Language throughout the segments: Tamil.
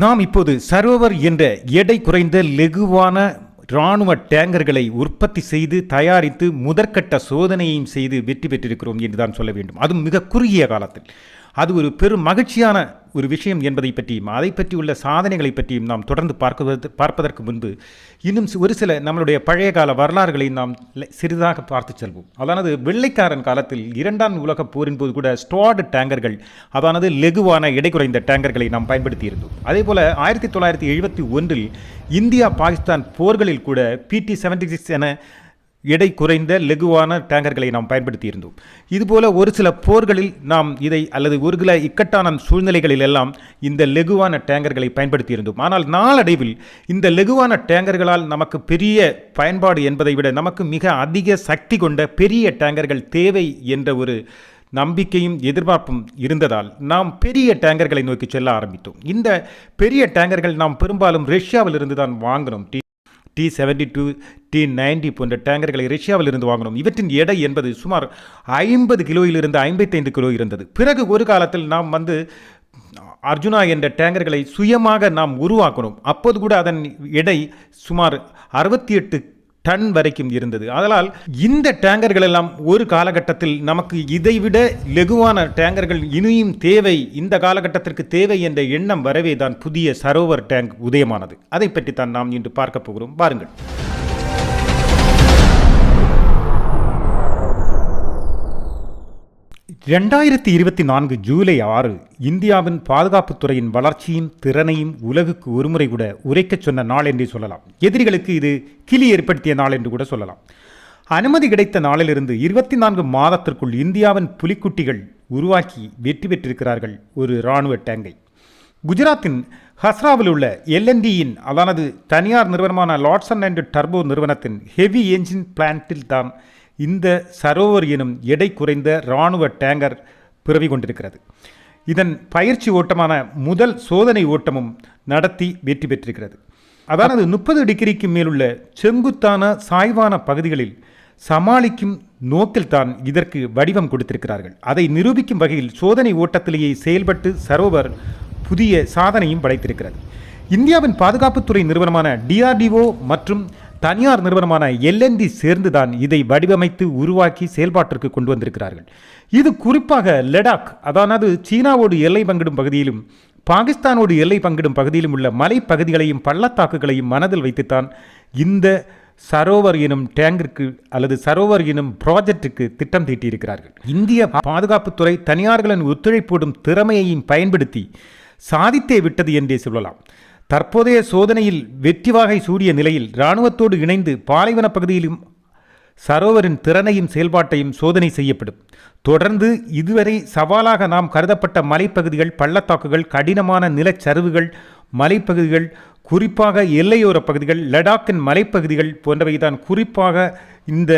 நாம் இப்போது சரோவர் என்ற எடை குறைந்த லெகுவான இராணுவ டேங்கர்களை உற்பத்தி செய்து தயாரித்து முதற்கட்ட சோதனையையும் செய்து வெற்றி பெற்றிருக்கிறோம் என்று தான் சொல்ல வேண்டும். அதுவும் மிக குறுகிய காலத்தில். அது ஒரு பெரும் மகிழ்ச்சியான ஒரு விஷயம் என்பதை பற்றியும் அதை பற்றியுள்ள சாதனைகளை பற்றியும் நாம் தொடர்ந்து பார்க்குவது பார்ப்பதற்கு முன்பு இன்னும் ஒரு சில நம்மளுடைய பழைய கால வரலாறுகளை நாம் சிறிதாக பார்த்து செல்வோம். அதானது வெள்ளைக்காரன் காலத்தில் இரண்டாம் உலகப் போரின் போது கூட ஸ்டார்டு டேங்கர்கள் அதானது லெகுவான எடை குறைந்த டேங்கர்களை நாம் பயன்படுத்தி இருந்தோம் அதே போல ஆயிரத்தி தொள்ளாயிரத்தி எழுபத்தி ஒன்றில் இந்தியா பாகிஸ்தான் போர்களில் கூட பிடி செவன்டி சிக்ஸ் என எடை குறைந்த லெகுவான டேங்கர்களை நாம் பயன்படுத்தியிருந்தோம். இதுபோல ஒரு சில போர்களில் நாம் இதை அல்லது ஒரு சில இக்கட்டான சூழ்நிலைகளில் எல்லாம் இந்த லெகுவான டேங்கர்களை பயன்படுத்தியிருந்தோம். ஆனால் நாளடைவில் இந்த லெகுவான டேங்கர்களால் நமக்கு பெரிய பயன்பாடு என்பதை விட நமக்கு மிக அதிக சக்தி கொண்ட பெரிய டேங்கர்கள் தேவை என்ற ஒரு நம்பிக்கையும் எதிர்பார்ப்பும் இருந்ததால் நாம் பெரிய டேங்கர்களை நோக்கி செல்ல ஆரம்பித்தோம். இந்த பெரிய டேங்கர்கள் நாம் பெரும்பாலும் ரஷ்யாவிலிருந்து தான் வாங்கினோம். T seventy two T ninety போன்ற டேங்கர்களை ரஷ்யாவில் இருந்து வாங்கினோம் இவற்றின் எடை என்பது சுமார் ஐம்பது கிலோயிலிருந்து ஐம்பத்தைந்து கிலோ இருந்தது. பிறகு ஒரு காலத்தில் நாம் வந்து அர்ஜுனா என்ற டேங்கர்களை சுயமாக நாம் உருவாக்கணும். அப்போது கூட அதன் எடை சுமார் அறுபத்தி எட்டு டன் வரைக்கும் இருந்தது. அதனால் இந்த டேங்கர்கள் எல்லாம் ஒரு காலகட்டத்தில் நமக்கு இதைவிட லெகுவான டேங்கர்கள் இனியும் தேவை இந்த காலகட்டத்திற்கு தேவை என்ற எண்ணம் வரவே தான் புதிய சரோவர் டேங்க் உதயமானது. அதை பற்றி தான் நாம் இன்று பார்க்க போகிறோம். பாருங்கள் ரெண்டாயிரத்தி இருபத்தி நான்கு ஜூலை ஆறு இந்தியாவின் பாதுகாப்பு துறையின் வளர்ச்சியும் திறனையும் உலகுக்கு ஒருமுறை கூட உரைக்கச் சொன்ன நாள் என்றே சொல்லலாம். எதிரிகளுக்கு இது கிளி ஏற்படுத்திய நாள் என்று கூட சொல்லலாம். அனுமதி கிடைத்த நாளிலிருந்து இருபத்தி நான்கு மாதத்திற்குள் இந்தியாவின் புலிக்குட்டிகள் உருவாக்கி வெற்றி பெற்றிருக்கிறார்கள் ஒரு இராணுவ டேங்கை. குஜராத்தின் ஹஸ்ராவில் உள்ள எல்என்டியின் அதானது தனியார் நிறுவனமான லாட்சன் அண்ட் டர்போ நிறுவனத்தின் ஹெவி என்ஜின் பிளான்ட்டில் தான் இந்த சரோவர் எனும் எடை குறைந்த இராணுவ டேங்கர் பிறவி கொண்டிருக்கிறது. இதன் பயிற்சி ஓட்டமான முதல் சோதனை ஓட்டமும் நடத்தி வெற்றி பெற்றிருக்கிறது. அதாவது முப்பது டிகிரிக்கு மேலுள்ள செங்குத்தான சாய்வான பகுதிகளில் சமாளிக்கும் நோக்கில்தான் இதற்கு வடிவம் கொடுத்திருக்கிறார்கள். அதை நிரூபிக்கும் வகையில் சோதனை ஓட்டத்திலேயே செயல்பட்டு சரோவர் புதிய சாதனையும் படைத்திருக்கிறது. இந்தியாவின் பாதுகாப்புத்துறை நிறுவனமான டிஆர்டிஓ மற்றும் தனியார் நிறுவனமான எல்என்டி சேர்ந்துதான் இதை வடிவமைத்து உருவாக்கி செயல்பாட்டிற்கு கொண்டு வந்திருக்கிறார்கள். இது குறிப்பாக லடாக் அதாவது சீனாவோடு எல்லை பங்கிடும் பகுதியிலும் பாகிஸ்தானோடு எல்லை பங்கிடும் பகுதியிலும் உள்ள மலைப்பகுதிகளையும் பள்ளத்தாக்குகளையும் மனதில் வைத்துத்தான் இந்த சரோவர் எனும் டேங்கிற்கு அல்லது சரோவர் எனும் ப்ராஜெக்டுக்கு திட்டம் தீட்டியிருக்கிறார்கள். இந்திய பாதுகாப்புத்துறை தனியார்களின் ஒத்துழைப்போடும் திறமையையும் பயன்படுத்தி சாதித்தே விட்டது என்றே சொல்லலாம். தற்போதைய சோதனையில் வெற்றி வாகை சூடிய நிலையில் இராணுவத்தோடு இணைந்து பாலைவன பகுதியிலும் சரோவரின் திறனையும் செயல்பாட்டையும் சோதனை செய்யப்படும். தொடர்ந்து இதுவரை சவாலாக நாம் கருதப்பட்ட மலைப்பகுதிகள் பள்ளத்தாக்குகள் கடினமான நிலச்சரிவுகள் மலைப்பகுதிகள் குறிப்பாக எல்லையோர பகுதிகள் லடாக்கின் மலைப்பகுதிகள் போன்றவைதான் குறிப்பாக இந்த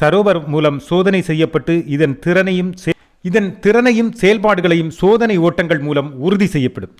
சரோவர் மூலம் சோதனை செய்யப்பட்டு இதன் திறனையும் செ- இதன் திறனையும் செயல்பாடுகளையும் சோதனை ஓட்டங்கள் மூலம் உறுதி செய்யப்படும்.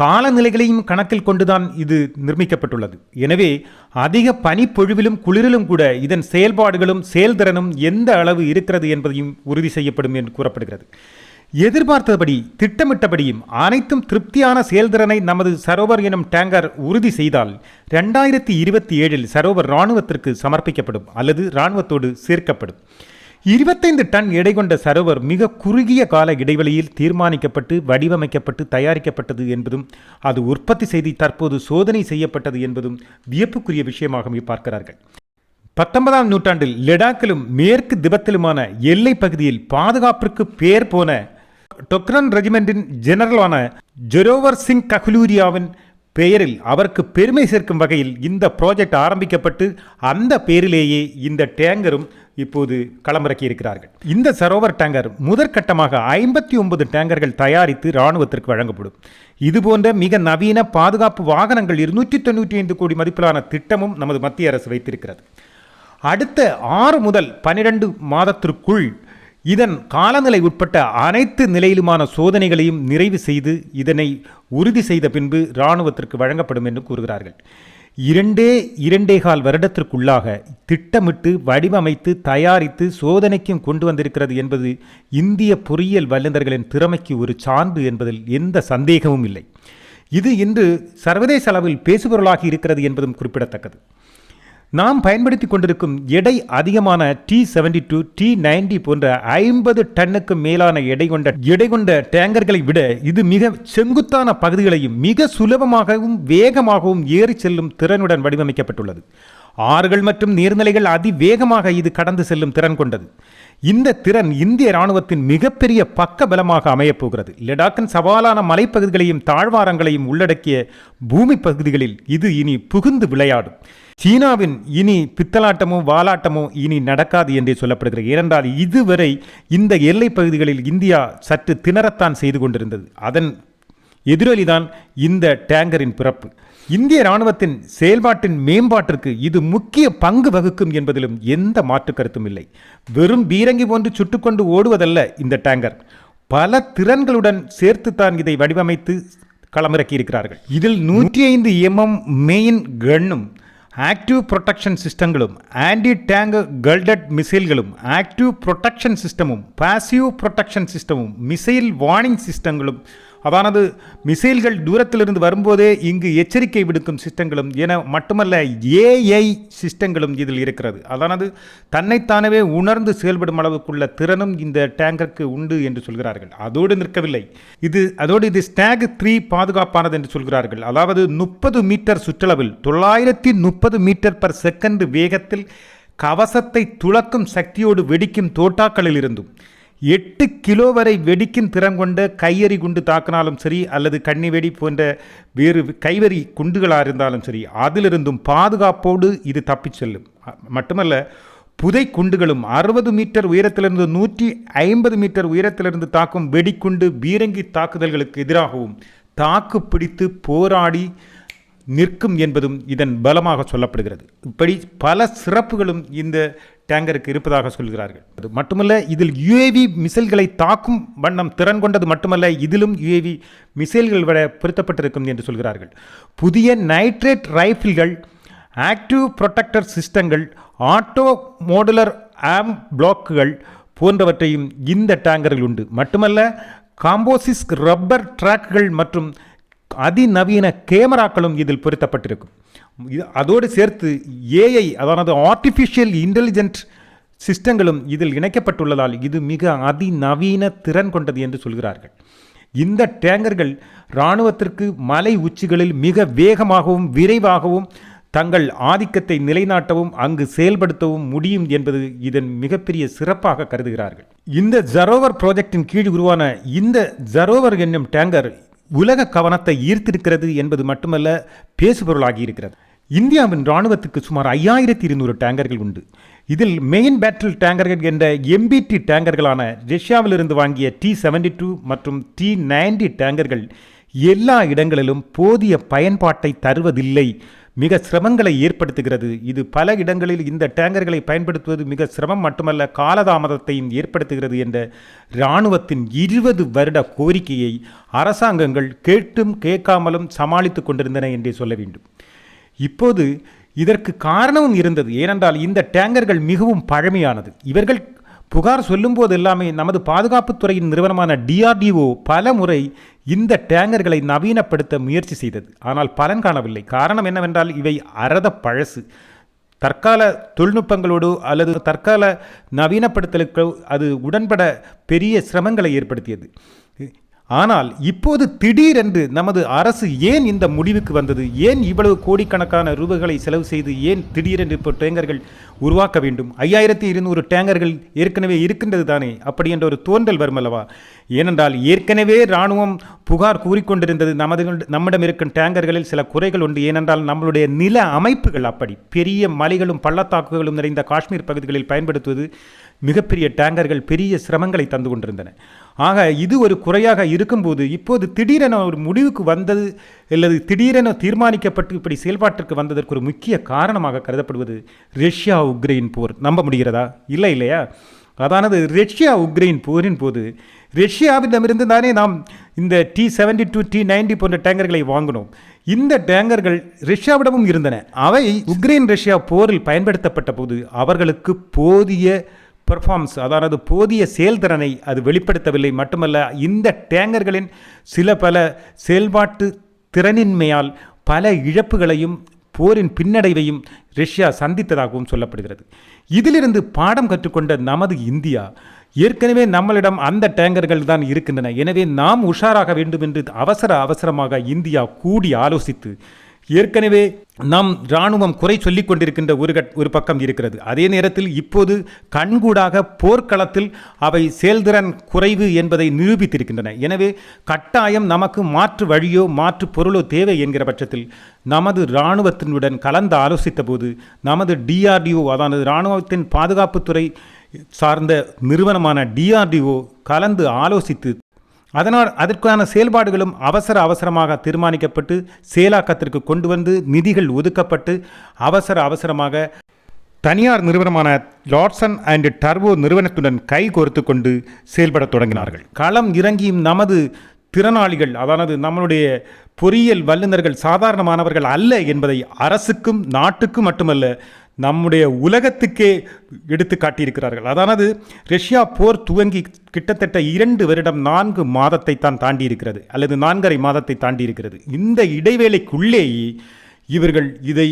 காலநிலைகளையும் கணக்கில் கொண்டுதான் இது நிர்மிக்கப்பட்டுள்ளது. எனவே அதிக பனிப்பொழிவிலும் குளிரிலும் கூட இதன் செயல்பாடுகளும் செயல்திறனும் எந்த அளவு இருக்கிறது என்பதையும் உறுதி செய்யப்படும் என்று கூறப்படுகிறது. எதிர்பார்த்தபடி திட்டமிட்டபடியும் அனைத்தும் திருப்தியான செயல்திறனை நமது சரோவர் எனும் டேங்கர் உறுதி செய்தால் ரெண்டாயிரத்தி இருபத்தி ஏழில் சரோவர் இராணுவத்திற்கு சமர்ப்பிக்கப்படும் அல்லது இராணுவத்தோடு சேர்க்கப்படும். இருபத்தைந்து டன் எடை கொண்ட சரோவர் மிக குறுகிய கால இடைவெளியில் தீர்மானிக்கப்பட்டு வடிவமைக்கப்பட்டு தயாரிக்கப்பட்டது என்பதும் அது உற்பத்தி செய்து தற்போது சோதனை செய்யப்பட்டது என்பதும் வியப்புக்குரிய விஷயமாகவே பார்க்கிறார்கள். பத்தொன்பதாம் நூற்றாண்டில் லடாக்கிலும் மேற்கு திபெத்திலுமான எல்லை பகுதியில் பாதுகாப்பிற்கு பேர் போன டொக்ரன் ரெஜிமெண்டின் ஜெனரலான ஜெரோவர் சிங் கஹ்லூரியாவின் பெயரில் அவருக்கு பெருமை சேர்க்கும் வகையில் இந்த ப்ராஜெக்ட் ஆரம்பிக்கப்பட்டு அந்த பெயரிலேயே இந்த டேங்கரும் இப்போது களமிறக்கி இருக்கிறார்கள் இந்த சரோவர் டேங்கர் முதற்கட்டமாக ஐம்பத்தி ஒன்பது டேங்கர்கள் தயாரித்து இராணுவத்திற்கு வழங்கப்படும். இதுபோன்ற மிக நவீன பாதுகாப்பு வாகனங்கள் இருநூற்றி தொண்ணூற்றி ஐந்து கோடி மதிப்பிலான திட்டமும் நமது மத்திய அரசு வைத்திருக்கிறது. அடுத்த ஆறு முதல் பனிரெண்டு மாதத்திற்குள் இதன் காலநிலை உட்பட்ட அனைத்து நிலையிலுமான சோதனைகளையும் நிறைவு செய்து இதனை உறுதி செய்த பின்பு இராணுவத்திற்கு வழங்கப்படும் என்று கூறுகிறார்கள். இரண்டே இரண்டே கால் வருடத்திற்குள்ளாக திட்டமிட்டு வடிவமைத்து தயாரித்து சோதனைக்கும் கொண்டு வந்திருக்கிறது என்பது இந்திய பொறியியல் வல்லுநர்களின் திறமைக்கு ஒரு சான்று என்பதில் எந்த சந்தேகமும் இல்லை. இது இன்று சர்வதேச அளவில் பேசுபொருளாகி இருக்கிறது என்பதும் குறிப்பிடத்தக்கது. நாம் பயன்படுத்தி கொண்டிருக்கும் எடை அதிகமான T seventy two T ninety போன்ற ஐம்பது டன்னுக்கு மேலான எடை கொண்ட எடை கொண்ட டேங்கர்களை விட இது மிக செங்குத்தான பகுதிகளையும் மிக சுலபமாகவும் வேகமாகவும் ஏறி செல்லும் திறனுடன் வடிவமைக்கப்பட்டுள்ளது. ஆறுகள் மற்றும் நீர்நிலைகள் அதிவேகமாக இது கடந்து செல்லும் திறன் கொண்டது. இந்த திறன் இந்திய ராணுவத்தின் மிகப்பெரிய பக்க பலமாக அமையப்போகிறது. லடாக்கின் சவாலான மலைப்பகுதிகளையும் தாழ்வாரங்களையும் உள்ளடக்கிய பூமி பகுதிகளில் இது இனி புகுந்து விளையாடும். சீனாவின் இனி பித்தலாட்டமோ வாலாட்டமோ இனி நடக்காது என்றே சொல்லப்படுகிறது. ஏனென்றால் இதுவரை இந்த எல்லைப் பகுதிகளில் இந்தியா சற்று திணறத்தான் செய்து கொண்டிருந்தது. அதன் எதிரொலிதான் இந்த டேங்கரின் பிறப்பு. இந்திய ராணுவத்தின் செயல்பாட்டின் மேம்பாட்டிற்கு இது முக்கிய பங்கு வகுக்கும் என்பதிலும் எந்த மாற்று கருத்தும் இல்லை. வெறும் பீரங்கி போன்று சுட்டுக்கொண்டு ஓடுவதல்ல இந்த டேங்கர். பல திறன்களுடன் சேர்த்துத்தான் இதை வடிவமைத்து களமிறக்கி இருக்கிறார்கள் இதில் நூற்றி ஐந்து எம்எம் மெயின் கன்னும் ആക്റ്റീവ് പ്രൊട്ടക്ഷൻ സിസ്റ്റങ്ങളും ആന്റി ടാങ്ക് ഗൾഡഡ് മിസൈലുകളും ആക്റ്റീവ് പ്രൊട്ടക്ഷൻ സിസ്റ്റമും പാസീവ് പ്രൊട്ടക്ഷൻ സിസ്റ്റമും മിസൈൽ വാണിംഗ് സിസ്റ്റങ്ങളും அதானது மிசைல்கள் தூரத்திலிருந்து வரும்போதே இங்கு எச்சரிக்கை விடுக்கும் சிஸ்டங்களும் என மட்டுமல்ல ஏஐ சிஸ்டங்களும் இதில் இருக்கிறது. அதானது தன்னைத்தானவே உணர்ந்து செயல்படும் அளவுக்குள்ள திறனும் இந்த டேங்கருக்கு உண்டு என்று சொல்கிறார்கள். அதோடு நிற்கவில்லை. இது அதோடு இது ஸ்டாக் த்ரீ பாதுகாப்பானது என்று சொல்கிறார்கள். அதாவது முப்பது மீட்டர் சுற்றளவில் தொள்ளாயிரத்தி முப்பது மீட்டர் பர் செகண்ட் வேகத்தில் கவசத்தை துளக்கும் சக்தியோடு வெடிக்கும் தோட்டாக்களில் இருந்தும் எட்டு கிலோ வரை வெடிக்கும் திறன் கொண்ட கையெறி குண்டு தாக்கினாலும் சரி அல்லது கண்ணி வெடி போன்ற வேறு கைவறி குண்டுகளாக இருந்தாலும் சரி அதிலிருந்தும் பாதுகாப்போடு இது தப்பிச் செல்லும். மட்டுமல்ல புதை குண்டுகளும் அறுபது மீட்டர் உயரத்திலிருந்து நூற்றி ஐம்பது மீட்டர் உயரத்திலிருந்து தாக்கும் வெடிக்குண்டு பீரங்கி தாக்குதல்களுக்கு எதிராகவும் தாக்கு பிடித்து போராடி நிற்கும் என்பதும் இதன் பலமாக சொல்லப்படுகிறது. இப்படி பல சிறப்புகளும் இந்த டேங்கருக்கு இருப்பதாக சொல்கிறார்கள். அது மட்டுமல்ல இதில் யுஏவி மிசைல்களை தாக்கும் வண்ணம் திறன் கொண்டது மட்டுமல்ல இதிலும் யுஏவி மிசைல்கள் விட பொருத்தப்பட்டிருக்கும் என்று சொல்கிறார்கள். புதிய நைட்ரேட் ரைஃபிள்கள் ஆக்டிவ் ப்ரொடெக்டர் சிஸ்டங்கள் ஆட்டோ மோடுலர் ஆம் பிளாக்குகள் போன்றவற்றையும் இந்த டேங்கரில் உண்டு. மட்டுமல்ல காம்போசிஸ் ரப்பர் ட்ராக்குகள் மற்றும் அதிநவீன கேமராக்களும் இதில் பொருத்தப்பட்டிருக்கும். இது அதோடு சேர்த்து ஏஐ அதாவது ஆர்டிஃபிஷியல் இன்டெலிஜென்ட் சிஸ்டங்களும் இதில் இணைக்கப்பட்டுள்ளதால் இது மிக அதிநவீன திறன் கொண்டது என்று சொல்கிறார்கள். இந்த டேங்கர்கள் இராணுவத்திற்கு மலை உச்சிகளில் மிக வேகமாகவும் விரைவாகவும் தங்கள் ஆதிக்கத்தை நிலைநாட்டவும் அங்கு செயல்படுத்தவும் முடியும் என்பது இதன் மிகப்பெரிய சிறப்பாக கருதுகிறார்கள். இந்த ஜரோவர் ப்ராஜெக்டின் கீழ் உருவான இந்த ஜரோவர் என்னும் டேங்கர் உலக கவனத்தை ஈர்த்திருக்கிறது என்பது மட்டுமல்ல பேசுபொருளாகி இருக்கிறது. இந்தியாவின் இராணுவத்துக்கு சுமார் ஐயாயிரத்தி இருநூறு டேங்கர்கள் உண்டு. இதில் மெயின் பேட்டில் டேங்கர்கள் என்ற எம்பிடி டேங்கர்களான ரஷ்யாவிலிருந்து வாங்கிய டி செவன்டி டூ மற்றும் டி நைன்டி டேங்கர்கள் எல்லா இடங்களிலும் போதிய பயன்பாட்டை தருவதில்லை. மிக சிரமங்களை ஏற்படுத்துகிறது. இது பல இடங்களில் இந்த டேங்கர்களை பயன்படுத்துவது மிக சிரமம் மட்டுமல்ல காலதாமதத்தையும் ஏற்படுத்துகிறது என்ற இராணுவத்தின் இருபது வருட கோரிக்கையை அரசாங்கங்கள் கேட்டும் கேட்காமலும் சமாளித்துக் கொண்டிருந்தன என்றே சொல்ல வேண்டும். இப்போது இதற்கு காரணமும் இருந்தது. ஏனென்றால் இந்த டேங்கர்கள் மிகவும் பழமையானது. இவர்கள் புகார் சொல்லும்போது எல்லாமே நமது பாதுகாப்புத்துறையின் நிறுவனமான டிஆர்டிஓ பல முறை இந்த டேங்கர்களை நவீனப்படுத்த முயற்சி செய்தது. ஆனால் பலன் காணவில்லை. காரணம் என்னவென்றால் இவை அறத பழசு. தற்கால தொழில்நுட்பங்களோடு அல்லது தற்கால நவீனப்படுத்தலுக்கு அது உடன்பட பெரிய சிரமங்களை ஏற்படுத்தியது. ஆனால் இப்போது திடீரென்று நமது அரசு ஏன் இந்த முடிவுக்கு வந்தது? ஏன் இவ்வளவு கோடிக்கணக்கான ரூபாய்களை செலவு செய்து ஏன் திடீரென்று இப்போ டேங்கர்கள் உருவாக்க வேண்டும்? ஐயாயிரத்தி இருநூறு டேங்கர்கள் ஏற்கனவே இருக்கின்றது தானே அப்படி என்ற ஒரு தோன்றல் வரும் அல்லவா ஏனென்றால் ஏற்கனவே இராணுவம் புகார் கூறிக்கொண்டிருந்தது நமது நம்மிடம் இருக்கும் டேங்கர்களில் சில குறைகள் உண்டு. ஏனென்றால் நம்மளுடைய நில அமைப்புகள் அப்படி. பெரிய மலைகளும் பள்ளத்தாக்குகளும் நிறைந்த காஷ்மீர் பகுதிகளில் பயன்படுத்துவது மிகப்பெரிய டேங்கர்கள் பெரிய சிரமங்களை தந்து கொண்டிருந்தன. ஆக இது ஒரு குறையாக இருக்கும்போது இப்போது திடீரென ஒரு முடிவுக்கு வந்தது அல்லது திடீரென தீர்மானிக்கப்பட்டு இப்படி செயல்பாட்டிற்கு வந்ததற்கு ஒரு முக்கிய காரணமாக கருதப்படுவது ரஷ்யா உக்ரைன் போர். நம்ப முடிகிறதா? இல்லை இல்லையா? அதானது ரஷ்யா உக்ரைன் போரின் போது ரஷ்யாவிடமிருந்து தானே நாம் இந்த T seventy two T ninety போன்ற டேங்கர்களை வாங்கினோம். இந்த டேங்கர்கள் ரஷ்யாவிடமும் இருந்தன. அவை உக்ரைன் ரஷ்யா போரில் பயன்படுத்தப்பட்ட போது அவர்களுக்கு போதிய பெர்ஃபார்ம்ஸ் அதாவது போதிய செயல்திறனை அது வெளிப்படுத்தவில்லை. மட்டுமல்ல இந்த டேங்கர்களின் சில பல செயல்பாட்டு திறனின்மையால் பல இழப்புகளையும் போரின் பின்னடைவையும் ரஷ்யா சந்தித்ததாகவும் சொல்லப்படுகிறது. இதிலிருந்து பாடம் கற்றுக்கொண்ட நமது இந்தியா ஏற்கனவே நம்மளிடம் அந்த டேங்கர்கள் தான் இருக்கின்றன. எனவே நாம் உஷாராக வேண்டும் என்று அவசர அவசரமாக இந்தியா கூடி ஆலோசித்து ஏற்கனவே நம் இராணுவம் குறை சொல்லிக் கொண்டிருக்கின்ற ஒரு கட் ஒரு பக்கம் இருக்கிறது. அதே நேரத்தில் இப்போது கண்கூடாக போர்க்களத்தில் அவை செயல்திறன் குறைவு என்பதை நிரூபித்திருக்கின்றன. எனவே கட்டாயம் நமக்கு மாற்று வழியோ மாற்று பொருளோ தேவை என்கிற பட்சத்தில் நமது இராணுவத்தினுடன் கலந்து ஆலோசித்த போது நமது டிஆர்டிஓ அதாவது இராணுவத்தின் பாதுகாப்புத்துறை சார்ந்த நிறுவனமான டிஆர்டிஓ கலந்து ஆலோசித்து அதனால் அதற்கான செயல்பாடுகளும் அவசர அவசரமாக தீர்மானிக்கப்பட்டு செயலாக்கத்திற்கு கொண்டு வந்து நிதிகள் ஒதுக்கப்பட்டு அவசர அவசரமாக தனியார் நிறுவனமான லாட்சன் அண்ட் டர்போ நிறுவனத்துடன் கை கோர்த்து கொண்டு செயல்படத் தொடங்கினார்கள். களம் இறங்கியும் நமது திறனாளிகள் அதாவது நம்மளுடைய பொறியியல் வல்லுநர்கள் சாதாரணமானவர்கள் அல்ல என்பதை அரசுக்கும் நாட்டுக்கும் மட்டுமல்ல நம்முடைய உலகத்துக்கே எடுத்து காட்டியிருக்கிறார்கள். அதாவது ரஷ்யா போர் துவங்கி கிட்டத்தட்ட இரண்டு வருடம் நான்கு மாதத்தை தான் தாண்டி இருக்கிறது அல்லது நான்கரை மாதத்தை தாண்டி இருக்கிறது இந்த இடைவேளைக்குள்ளேயே இவர்கள் இதை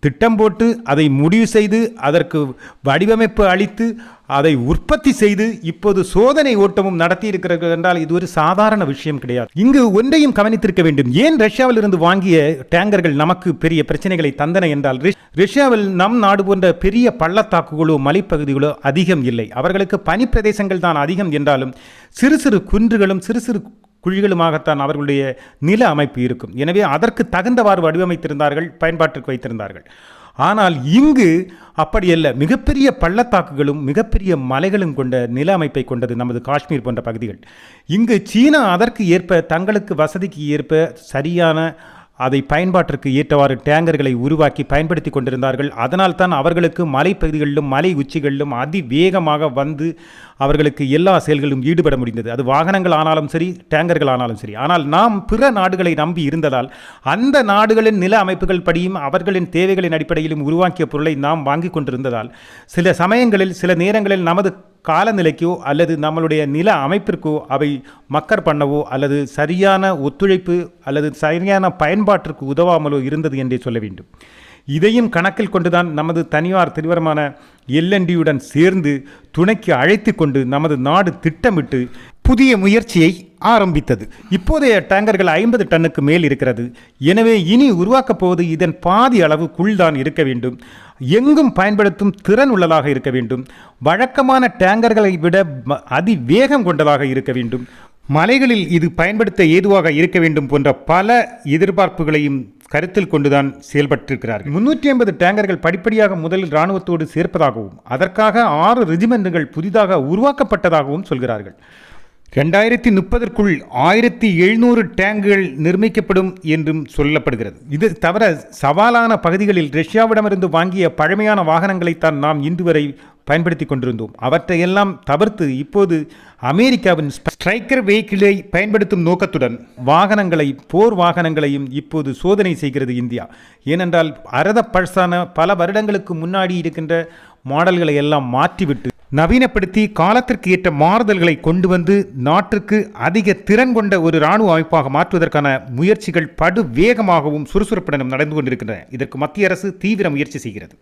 திட்டம் போட்டு அதை முடிவு செய்து அதற்கு வடிவமைப்பு அளித்து அதை உற்பத்தி செய்து இப்போது சோதனை ஓட்டமும் நடத்தி இருக்கிறது என்றால் இது ஒரு சாதாரண விஷயம் கிடையாது. இங்கு ஒன்றையும் கவனித்திருக்க வேண்டும். ஏன் ரஷ்யாவில் இருந்து வாங்கிய டேங்கர்கள் நமக்கு பெரிய பிரச்சனைகளை தந்தன என்றால் ரஷ்யாவில் நம் நாடு போன்ற பெரிய பள்ளத்தாக்குகளோ மலைப்பகுதிகளோ அதிகம் இல்லை. அவர்களுக்கு பனி பிரதேசங்கள் தான் அதிகம் என்றாலும் சிறு சிறு குன்றுகளும் சிறு சிறு குழிகளுமாகத்தான் அவர்களுடைய நில அமைப்பு இருக்கும். எனவே அதற்கு தகுந்தவாறு வடிவமைத்திருந்தார்கள் பயன்பாட்டிற்கு வைத்திருந்தார்கள். ஆனால் இங்கு அப்படியல்ல மிகப்பெரிய பள்ளத்தாக்குகளும் மிகப்பெரிய மலைகளும் கொண்ட நில அமைப்பை கொண்டது நமது காஷ்மீர் போன்ற பகுதிகள். இங்கு சீனா அதற்கு ஏற்ப தங்களுக்கு வசதிக்கு ஏற்ப சரியான அதை பயன்பாட்டிற்கு ஏற்றவாறு டேங்கர்களை உருவாக்கி பயன்படுத்தி கொண்டிருந்தார்கள். அதனால் தான் அவர்களுக்கு மலைப்பகுதிகளிலும் மலை உச்சிகளிலும் அதிவேகமாக வந்து அவர்களுக்கு எல்லா செயல்களிலும் ஈடுபட முடிந்தது. அது வாகனங்கள் ஆனாலும் சரி டேங்கர்கள் ஆனாலும் சரி. ஆனால் நாம் பிற நாடுகளை நம்பி இருந்ததால் அந்த நாடுகளின் நில அமைப்புகள் படியும் அவர்களின் தேவைகளின் அடிப்படையிலும் உருவாக்கிய பொருளை நாம் வாங்கி கொண்டிருந்ததால் சில சமயங்களில் சில நேரங்களில் நமது காலநிலைக்கோ அல்லது நம்மளுடைய நில அமைப்பிற்கோ அவை மக்கர் பண்ணவோ அல்லது சரியான ஒத்துழைப்பு அல்லது சரியான பயன்பாட்டிற்கு உதவாமலோ இருந்தது என்றே சொல்ல வேண்டும். இதையும் கணக்கில் கொண்டுதான் நமது தனியார் திருவரமான எல்என்டியுடன் சேர்ந்து துணைக்கு அழைத்து கொண்டு நமது நாடு திட்டமிட்டு புதிய முயற்சியை ஆரம்பித்தது. இப்போதைய டேங்கர்கள் ஐம்பது டன்னுக்கு மேல் இருக்கிறது. எனவே இனி உருவாக்கப் போவது இதன் பாதி அளவுக்குள் தான் இருக்க வேண்டும். எங்கும் பயன்படுத்தும் திறன் உள்ளதாக இருக்க வேண்டும். வழக்கமான டேங்கர்களை விட அதிவேகம் கொண்டதாக இருக்க வேண்டும். மலைகளில் இது பயன்படுத்த ஏதுவாக இருக்க வேண்டும் போன்ற பல எதிர்பார்ப்புகளையும் கருத்தில் கொண்டுதான் செயல்பட்டிருக்கிறார்கள். முன்னூற்றி ஐம்பது டேங்கர்கள் படிப்படியாக முதலில் இராணுவத்தோடு சேர்ப்பதாகவும் அதற்காக ஆறு ரெஜிமெண்ட்டுகள் புதிதாக உருவாக்கப்பட்டதாகவும் சொல்கிறார்கள். ரெண்டாயிரத்தி முப்பதற்குள் ஆயிரத்தி எழுநூறு டேங்குகள் நிர்மிக்கப்படும் என்றும் சொல்லப்படுகிறது. இது தவிர சவாலான பகுதிகளில் ரஷ்யாவிடமிருந்து வாங்கிய பழமையான வாகனங்களைத்தான் நாம் இன்று வரை பயன்படுத்தி கொண்டிருந்தோம். அவற்றையெல்லாம் தவிர்த்து இப்போது அமெரிக்காவின் ஸ்ட்ரைக்கர் வெஹிக்கிளை பயன்படுத்தும் நோக்கத்துடன் வாகனங்களை போர் வாகனங்களையும் இப்போது சோதனை செய்கிறது இந்தியா. ஏனென்றால் அரத பழசான பல வருடங்களுக்கு முன்னாடி இருக்கின்ற மாடல்களை எல்லாம் மாற்றிவிட்டு நவீனப்படுத்தி காலத்திற்கு ஏற்ற மாறுதல்களை கொண்டு வந்து நாட்டிற்கு அதிக திறன் கொண்ட ஒரு இராணுவ அமைப்பாக மாற்றுவதற்கான முயற்சிகள் படு வேகமாகவும் சுறுசுறுப்புடனும் நடந்து கொண்டிருக்கின்றன. இதற்கு மத்திய அரசு தீவிர முயற்சி செய்கிறது.